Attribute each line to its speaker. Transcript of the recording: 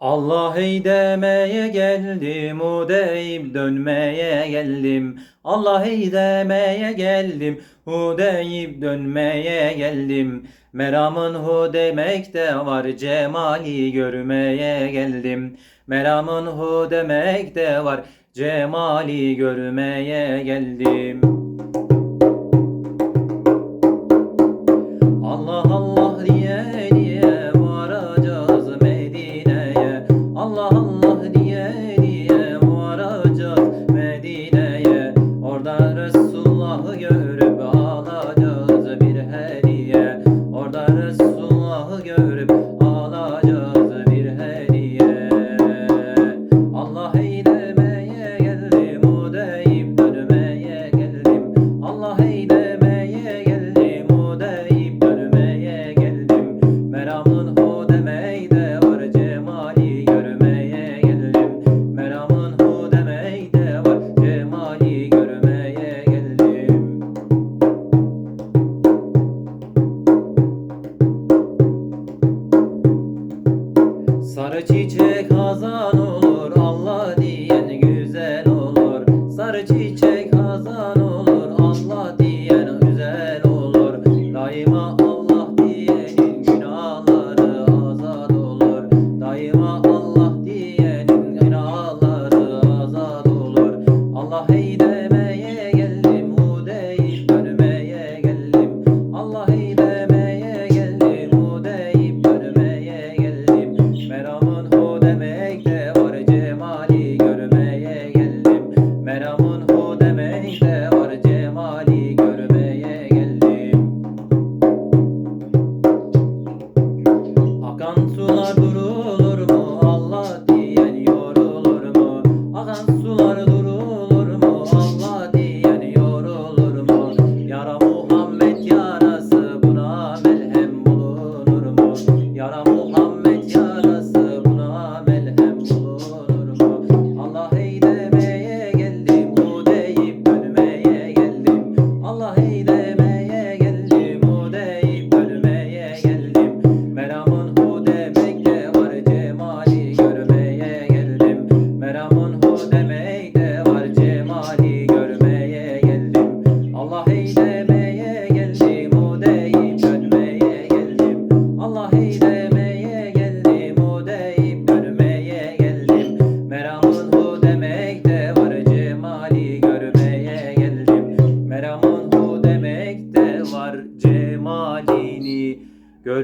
Speaker 1: Allah hey demeye geldim Udeyim dönmeye geldim. Allah hey demeye geldim Udeyip dönmeye geldim. Meramın hu demek de var Cemali görmeye geldim. Meramın hu demek de var Cemali görmeye geldim. Sarı çiçek hazan olur Allah diyen güzel olur. Sarı çiçek hazan olur Allah diyen güzel olur. Daima Allah diyenin günahları azad olur. Daima Allah diyenin günahları azad olur. Allah of demek de var cemalini görmek.